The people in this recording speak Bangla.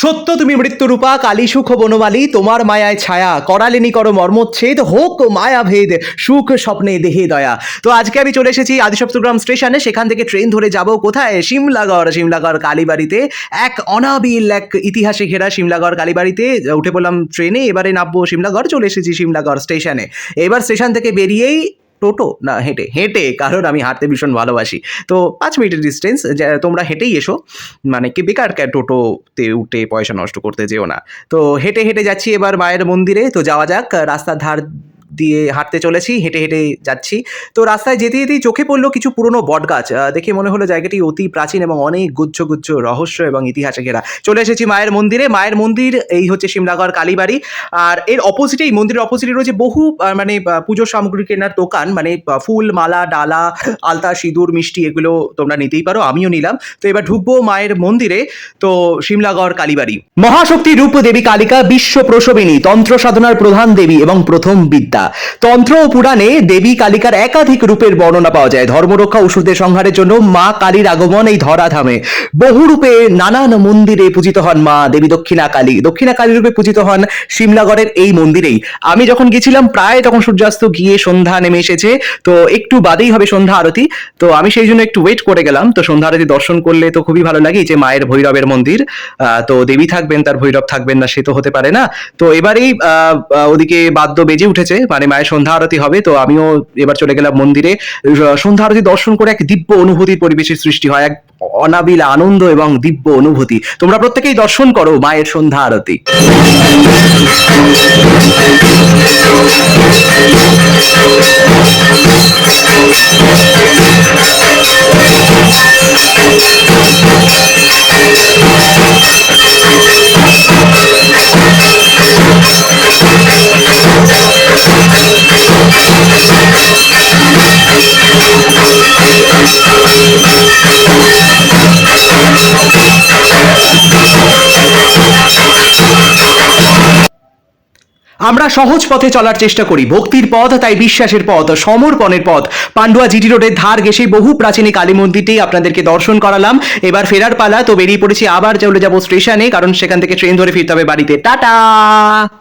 সত্য, তুমি মৃত্যুরূপা কালী সুখ বনমালী, তোমার মায়ায় ছায়া, করালিনী করো মর্মচ্ছেদ, হোক মায়া ভেদ সুখ স্বপ্নে দেহে দয়া। তো আজকে আমি চলে এসেছি আদিসপ্তগ্রাম স্টেশনে, সেখান থেকে ট্রেন ধরে যাব কোথায়? সিমলাগড় সিমলাগড় কালীবাড়িতে এক অনাবিল এক ইতিহাসে ঘেরা সিমলাগড় কালীবাড়িতে, উঠে পড়লাম ট্রেনে, এবারে নামবো সিমলাগড় চলে এসেছি সিমলাগড় স্টেশনে। এবার স্টেশন থেকে বেরিয়েই টোটো? না, হেঁটে। হেঁটে, কারণ আমি হাঁটতে ভীষণ ভালোবাসি। তো পাঁচ মিনিটের ডিস্টেন্স তোমরা হেঁটেই এসো। মানে কি বেকার টোটোতে উঠে পয়সা নষ্ট করতে যেও না। তো হেঁটে হেঁটে যাচ্ছি এবার মায়ের মন্দিরে। তো যাওয়া যাক, রাস্তার ধার দিয়ে হাঁটতে চলেছি, হেঁটে হেঁটে যাচ্ছি। তো রাস্তায় যেতে যেতেই চোখে পড়ল কিছু পুরনো বটগাছ। দেখে মনে হলো জায়গাটি অতি প্রাচীন এবং অনেক গুচ্ছ গুচ্ছ রহস্য এবং ইতিহাসে ঘেরা। চলে এসেছি মায়ের মন্দিরে। মায়ের মন্দির এই হচ্ছে সিমলাগড় কালীবাড়ি। আর এর অপোজিটে এই মন্দিরের অপোজিটে রয়েছে বহু মানে পুজোর সামগ্রী কেনার দোকান। মানে ফুল, মালা, ডালা, আলতা, সিঁদুর, মিষ্টি এগুলো তোমরা নিতেই পারো, আমিও নিলাম। তো এবার ঢুকবো মায়ের মন্দিরে, তো সিমলাগড় কালীবাড়ি। মহাশক্তি রূপ দেবী কালিকা বিশ্ব প্রসবিনী, তন্ত্র সাধনার প্রধান দেবী এবং প্রথম বিদ্যা। তন্ত্র ও পুরাণে দেবী কালিকার একাধিক রূপের বর্ণনা পাওয়া যায়। ধর্মরক্ষা ওষুধের সংহারের জন্য মা কালীর আগমন এই ধরাধামে। বহু রূপে নানান মন্দিরে পূজিত হন মা দেবী দক্ষিণা কালী। দক্ষিণা কালী রূপে পূজিত হন সিমলাগড়ের এই মন্দিরেই। আমি যখন গেছিলাম প্রায় তখন সূর্যাস্ত গিয়ে সন্ধ্যা নেমে এসেছে। তো একটু বাদেই হবে সন্ধ্যা আরতি। তো আমি সেই জন্য একটু ওয়েট করে গেলাম। তো সন্ধ্যা আরতি দর্শন করলে তো খুবই ভালো লাগে যে মায়ের ভৈরবের মন্দির। তো দেবী থাকবেন, তার ভৈরব থাকবেন না, সে তো হতে পারে না। তো এবারেই ওদিকে বাদ্য বেজে উঠেছে। মানে মায়ের সন্ধ্যা আরতি হবে, তো আমিও এবার চলে গেলাম মন্দিরে। সন্ধ্যা আরতি দর্শন করে এক দিব্য অনুভূতির পরিবেশের সৃষ্টি হয়, এক অনাবিল আনন্দ এবং দিব্য অনুভূতি। তোমরা প্রত্যেকেই দর্শন করো মায়ের সন্ধ্যা আরতি। আমরা সহজ পথে চলার চেষ্টা করি। ভক্তির পথ, তাই বিশ্বাসের পথ, সমর্পণের পথ। পান্ডুয়া জিটি রোডের ধার ঘেসে বহু প্রাচীন কালী মন্দিরটি আপনাদেরকে দর্শন করালাম। এবার ফেরার পালা, তো বেরিয়ে পড়েছি, আবার চলে যাব স্টেশনে, কারণ সেখান থেকে ট্রেন ধরে ফিরতে হবে বাড়িতে। টাটা!